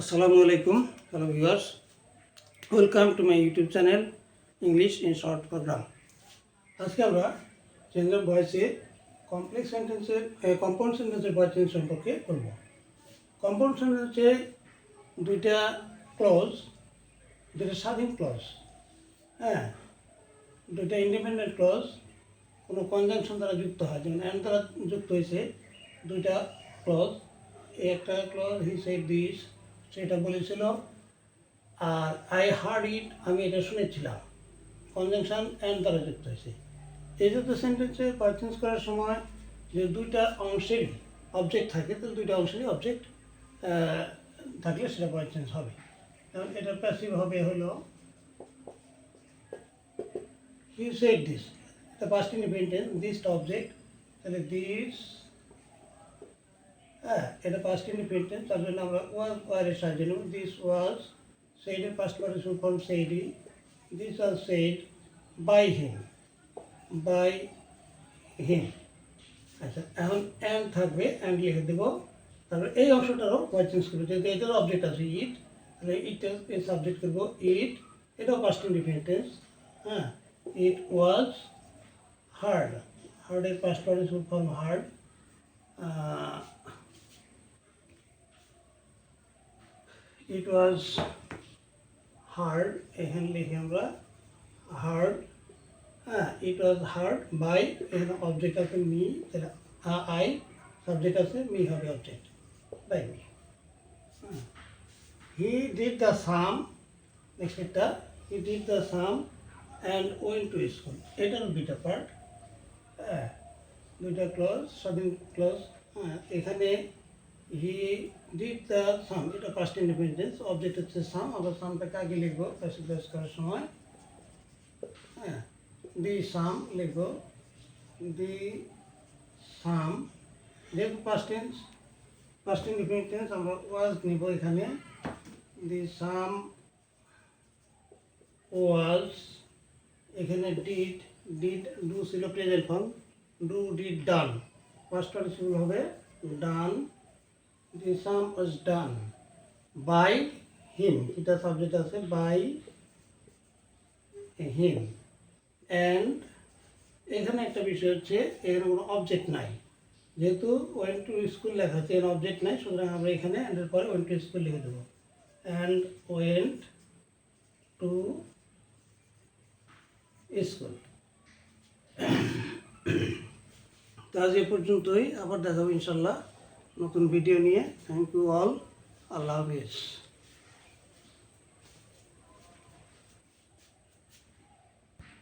আসসালামু আলাইকুম hello viewers welcome to my YouTube channel English in short program আজকে আমরা চেঞ্জ অফ ভয়েসে কমপ্লেক্স সেন্টেন্সের কম্পাউন্ড সেন্টেন্সের ভয়েস চেঞ্জ সম্পর্কে বলব। কম্পাউন্ড সেন্টেন্সে দুইটা ক্লজ দুইটা স্বাধীন ক্লজ হ্যাঁ? দুইটা ইন্ডিপেন্ডেন্ট ক্লজ কোনো কনজাংশন দ্বারা যুক্ত হয়। যেমন অ্যান্ড দ্বারা যুক্ত হয়েছে দুইটা ক্লজ একটা ক্লজ হি সেড দিস সেটা বলেছিল, আর আই হার্ড ইট আমি এটা শুনেছিলাম। কনজাংশন অ্যান্ড দ্বারা যুক্ত হয়েছে। এই যুক্ত সেন্টেন্সে পারচেন্স করার সময় যে দুইটা অংশেরই অবজেক্ট থাকে, তাহলে দুইটা অংশেরই অবজেক্ট থাকলে সেটা পারচেন্স হবে। কারণ এটা প্যাসিভ হবে হলো he said this the past independent this object, তাহলে দিস হ্যাঁ এটা পাস্ট ইন্ডিপেন্ডেন্ট তার জন্য আমরা ওয়াজ ওয়ারের সাহায্য নেব। This was সেইডের past participle form said this was said by him by him আচ্ছা এখন অ্যান্ড থাকবে অ্যান্ড লিখে দেবো। তারপরে এই অংশটারও ভয়েস চেঞ্জ করব, যেহেতু এটারও অবজেক্ট আছে ইট তাহলে ইটের এর সাবজেক্ট করব ইট এটাও পাস্ট ইন্ডিপেন্ডেন্স হ্যাঁ। It was hard হার্ডের past participle form hard it was hard এখানে লিখি আমরা হার্ড হ্যাঁ ইট ওয়াজ হার্ড বাই এখানে অবজেক্ট আছে মি আই সাবজেক্ট আছে মি হবে object by me he did the sum next একটা he did the sum and went to school এটারও দুইটা পার্ট হ্যাঁ দুইটা ক্লজ স্বাধীন ক্লজ হ্যাঁ এখানে হি ডিড দ্য সাম এটা পাস্ট ইন্ডিপেন্ডেন্স অবজেক্ট হচ্ছে সাম আবার সামটাকে আগে লিখব? প্যাসিভ করার সময়। হ্যাঁ দি সাম লিখব। দি সাম যেহেতু পাস্ট টেন্স পাস্ট ইন্ডিপেন্ডেন্স আমরা ওয়াজ নিব এখানে। দি সাম ওয়াজ এখানে ডিড ডিড ডু ছিল present form do did done first participle হবে done some was done by him. এটা সাবজেক্ট আছে বাই হিম। অ্যান্ড এখানে একটা বিষয় হচ্ছে এখানে কোনো অবজেক্ট নাই। যেহেতু ওয়েন টু স্কুল লেখা আছে এর অবজেক্ট নাই, সুতরাং আমরা এখানে অ্যান্ডের পরে ওয়েন টু স্কুল লিখে দেবো। অ্যান্ড ওয়েন্ট টু স্কুল তো আজ এ পর্যন্তই, আবার দেখাবো ইনশাল্লাহ। নতুন ভিডিও নিয়ে। থ্যাংক ইউ অল আল্লাহ হাফিজ।